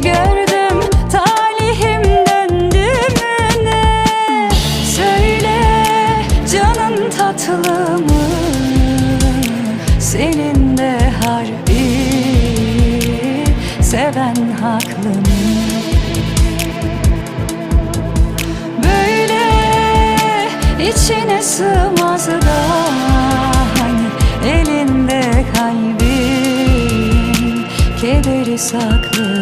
gördüm Talihim döndü mü ne? Söyle canım tatlı mı? Senin de harbi Seven haklı mı? Böyle içine sığmaz da hani elinde kalbim kederi saklı.